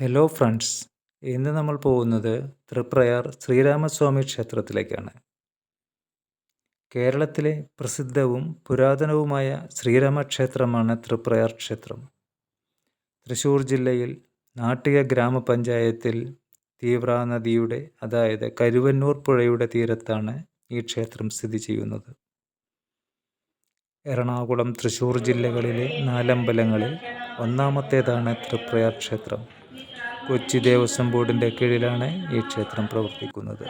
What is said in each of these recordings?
Hello friends ഇന്ന് നമ്മൾ പോകുന്നത് തൃപ്രയാർ ശ്രീരാമസ്വാമി ക്ഷേത്രത്തിലേക്കാണ്. കേരളത്തിലെ പ്രസിദ്ധവും പുരാതനവുമായ ശ്രീരാമക്ഷേത്രമാണ് തൃപ്രയാർ ക്ഷേത്രം. തൃശ്ശൂർ ജില്ലയിൽ നാട്ടിക ഗ്രാമപഞ്ചായത്തിൽ തീവ്ര നദിയുടെ അതായത് കരുവന്നൂർ പുഴയുടെ തീരത്താണ് ഈ ക്ഷേത്രം സ്ഥിതി ചെയ്യുന്നത്. എറണാകുളം തൃശ്ശൂർ ജില്ലകളിലെ നാലമ്പലങ്ങളിൽ ഒന്നാമത്തേതാണ് തൃപ്രയാർ ക്ഷേത്രം. കൊച്ചി ദേവസ്വം ബോർഡിന്റെ കീഴിലാണ് ഈ ക്ഷേത്രം പ്രവർത്തിക്കുന്നത്.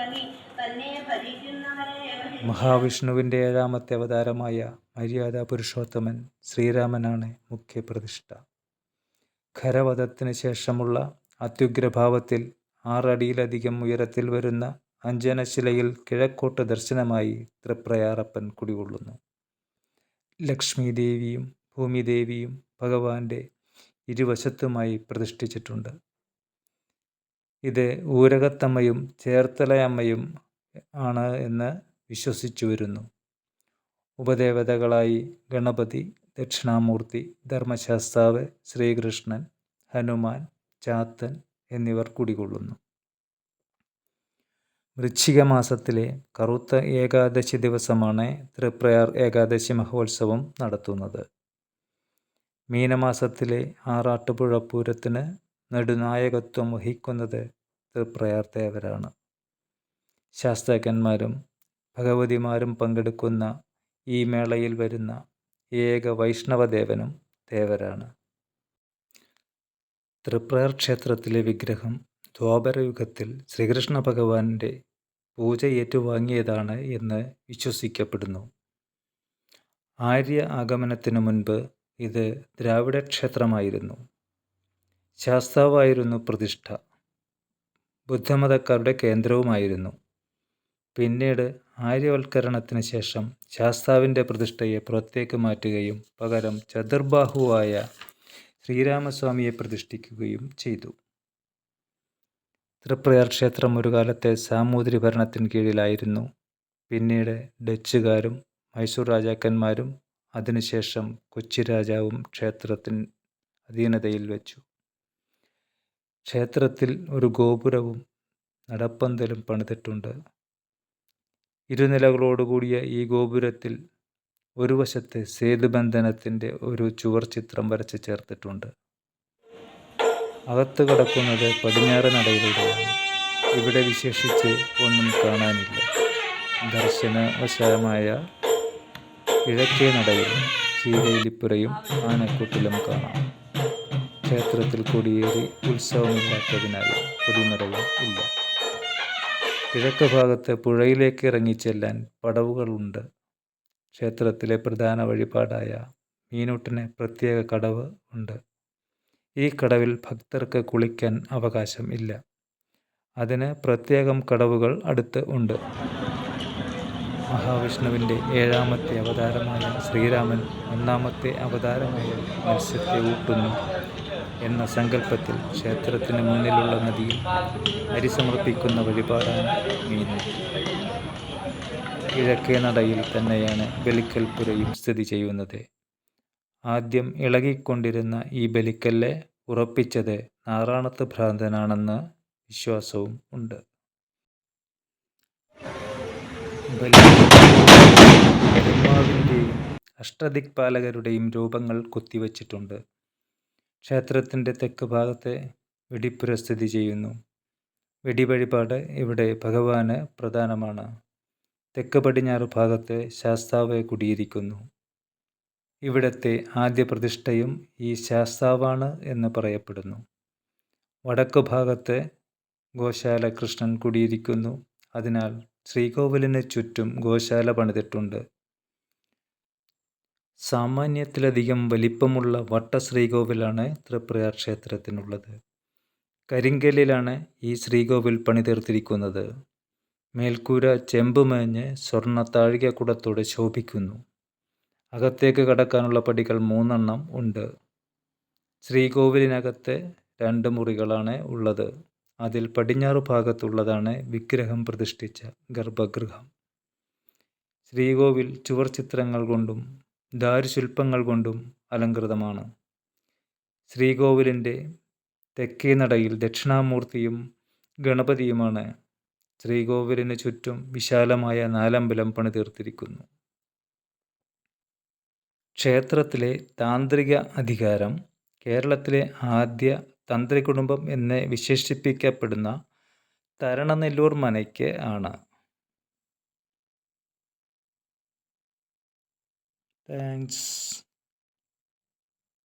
മഹാവിഷ്ണുവിന്റെ ഏഴാമത്തെ അവതാരമായ മര്യാദ പുരുഷോത്തമൻ ശ്രീരാമനാണ് മുഖ്യ പ്രതിഷ്ഠ. ഖരവധത്തിന് ശേഷമുള്ള അത്യുഗ്രഭാവത്തിൽ ആറടിയിലധികം ഉയരത്തിൽ വരുന്ന അഞ്ജനശിലയിൽ കിഴക്കോട്ട് ദർശനമായി തൃപ്രയാറപ്പൻ കുടികൊള്ളുന്നു. ലക്ഷ്മീദേവിയും ഭൂമിദേവിയും ഭഗവാന്റെ ഇരുവശത്തുമായി പ്രതിഷ്ഠിച്ചിട്ടുണ്ട്. ഇത് ഊരകത്തമ്മയും ചേർത്തലയമ്മയും ആണ് എന്ന് വിശ്വസിച്ചു വരുന്നു. ഉപദേവതകളായി ഗണപതി ദക്ഷിണാമൂർത്തി ധർമ്മശാസ്താവ് ശ്രീകൃഷ്ണൻ ഹനുമാൻ ചാത്തൻ എന്നിവർ കുടികൊള്ളുന്നു. വൃശ്ചിക മാസത്തിലെ കറുത്ത ഏകാദശി ദിവസമാണ് തൃപ്രയാർ ഏകാദശി മഹോത്സവം നടത്തുന്നത്. മീനമാസത്തിലെ ആറാട്ടുപുഴ പൂരത്തിന് നെടുനായകത്വം വഹിക്കുന്നത് തൃപ്രയാർ ദേവരാണ് ശാസ്ത്രജ്ഞന്മാരും ഭഗവതിമാരും പങ്കെടുക്കുന്ന ഈ മേളയിൽ വരുന്ന ഏക വൈഷ്ണവദേവനും ദേവരാണ്. തൃപ്രയർ ക്ഷേത്രത്തിലെ വിഗ്രഹം ദ്വാപരയുഗത്തിൽ ശ്രീകൃഷ്ണ ഭഗവാന്റെ പൂജ ഏറ്റുവാങ്ങിയതാണ് എന്ന് വിശ്വസിക്കപ്പെടുന്നു. ആര്യ ആഗമനത്തിനു മുൻപ് ഇത് ദ്രാവിഡ ക്ഷേത്രമായിരുന്നു ശാസ്താവായിരുന്നു പ്രതിഷ്ഠ. ബുദ്ധമതക്കാരുടെ കേന്ദ്രവുമായിരുന്നു. പിന്നീട് ആര്യവൽക്കരണത്തിന് ശേഷം ശാസ്താവിന്റെ പ്രതിഷ്ഠയെ പുറത്തേക്ക് മാറ്റുകയും പകരം ചതുർബാഹുവായ ശ്രീരാമസ്വാമിയെ പ്രതിഷ്ഠിക്കുകയും ചെയ്തു. തൃപ്രയാർ ക്ഷേത്രം ഒരു കാലത്തെ സാമൂതിരി ഭരണത്തിന് കീഴിലായിരുന്നു. പിന്നീട് ഡച്ചുകാരും മൈസൂർ രാജാക്കന്മാരും അതിനുശേഷം കൊച്ചി രാജാവും ക്ഷേത്രത്തിന് അധീനതയിൽ വെച്ചു. ക്ഷേത്രത്തിൽ ഒരു ഗോപുരവും നടപ്പന്തലും പണിതിട്ടുണ്ട്. ഇരുനിലകളോടുകൂടിയ ഈ ഗോപുരത്തിൽ ഒരു വശത്ത് സേതുബന്ധനത്തിന്റെ ഒരു ചുവർ ചിത്രം വരച്ച് ചേർത്തിട്ടുണ്ട്. അകത്ത് കിടക്കുന്നത് പടിഞ്ഞാറ് നടയിലൂടെയാണ്. ഇവിടെ വിശേഷിച്ച് ഒന്നും കാണാനില്ല. ദർശനവശമായ കിഴക്കേ നടയിൽ ശീലയിലിപ്പുരയും ആനക്കൂട്ടിലും കാണാം. ക്ഷേത്രത്തിൽ കൊടിയേറി ഉത്സവമില്ലാത്തതിനാൽ കൊടിമരവും ഇല്ല. കിഴക്ക് ഭാഗത്ത് പുഴയിലേക്ക് ഇറങ്ങിച്ചെല്ലാൻ പടവുകളുണ്ട്. ക്ഷേത്രത്തിലെ പ്രധാന വഴിപാടായ മീനൂട്ടിന് പ്രത്യേക കടവ് ഉണ്ട്. ഈ കടവിൽ ഭക്തർക്ക് കുളിക്കാൻ അവകാശം ഇല്ല. അതിന് പ്രത്യേകം കടവുകൾ അടുത്ത് ഉണ്ട്. മഹാവിഷ്ണുവിന്റെ ഏഴാമത്തെ അവതാരമായ ശ്രീരാമൻ ഒന്നാമത്തെ അവതാരമായ മത്സ്യത്തെ ഊട്ടുന്നു. എന്ന സങ്കല്പത്തിൽ ക്ഷേത്രത്തിന് മുന്നിലുള്ള നദിയിൽ അരി സമർപ്പിക്കുന്ന വഴിപാടാണ് മീനു. കിഴക്കേ നടയിൽ തന്നെയാണ് ബലിക്കൽപുരയും സ്ഥിതി ചെയ്യുന്നത്. ആദ്യം ഇളകിക്കൊണ്ടിരുന്ന ഈ ബലിക്കല്ലെ ഉറപ്പിച്ചത് നാറാണത്ത് ഭ്രാന്തനാണെന്ന് വിശ്വാസവും ഉണ്ട്. ബ്രഹ്മാവിന്റെയും അഷ്ടദിക്പാലകരുടെയും രൂപങ്ങൾ കൊത്തിവച്ചിട്ടുണ്ട്. ക്ഷേത്രത്തിന്റെ തെക്ക് ഭാഗത്തെ വെടിപ്പുര സ്ഥിതി ചെയ്യുന്നു. വെടി വഴിപാട് ഇവിടെ ഭഗവാന് പ്രധാനമാണ്. തെക്ക് പടിഞ്ഞാറ് ഭാഗത്ത് ശാസ്താവ് കുടിയിരിക്കുന്നു. ഇവിടത്തെ ആദ്യ പ്രതിഷ്ഠയും ഈ ശാസ്താവാണ് എന്ന് പറയപ്പെടുന്നു. വടക്ക് ഭാഗത്ത് ഗോശാല കൃഷ്ണൻ കുടിയിരിക്കുന്നു. അതിനാൽ ശ്രീകോവിലിന് ചുറ്റും ഗോശാല പണിതിട്ടുണ്ട്. സാമാന്യത്തിലധികം വലിപ്പമുള്ള വട്ട ശ്രീകോവിലാണ് തൃപ്രയാർ ക്ഷേത്രത്തിനുള്ളത്. കരിങ്കല്ലിലാണ് ഈ ശ്രീകോവിൽ പണിതീർത്തിരിക്കുന്നത് മേൽക്കൂര ചെമ്പുമേഞ്ഞ് സ്വർണ താഴികക്കുടത്തോടെ ശോഭിക്കുന്നു. അകത്തേക്ക് കടക്കാനുള്ള പടികൾ മൂന്നെണ്ണം ഉണ്ട്. ശ്രീകോവിലിനകത്ത് രണ്ട് മുറികളാണ് ഉള്ളത്. അതിൽ പടിഞ്ഞാറ് ഭാഗത്തുള്ളതാണ് വിഗ്രഹം പ്രതിഷ്ഠിച്ച ഗർഭഗൃഹം. ശ്രീകോവിൽ ചുവർ ചിത്രങ്ങൾ കൊണ്ടും ദാരുശില്പങ്ങൾ കൊണ്ടും അലങ്കൃതമാണ് ശ്രീകോവിലിന്റെ തെക്കേ നടയിൽ ദക്ഷിണാമൂർത്തിയും ഗണപതിയുമാണ് ശ്രീകോവിലിന് ചുറ്റും വിശാലമായ നാലമ്പലം പണിതീർത്തിരിക്കുന്നു. ക്ഷേത്രത്തിലെ താന്ത്രിക അധികാരം കേരളത്തിലെ ആദ്യ തന്ത്രി കുടുംബം എന്ന് വിശേഷിപ്പിക്കപ്പെടുന്ന തരണനെല്ലൂർ മനയ്ക്ക് ആണ്. Thanks.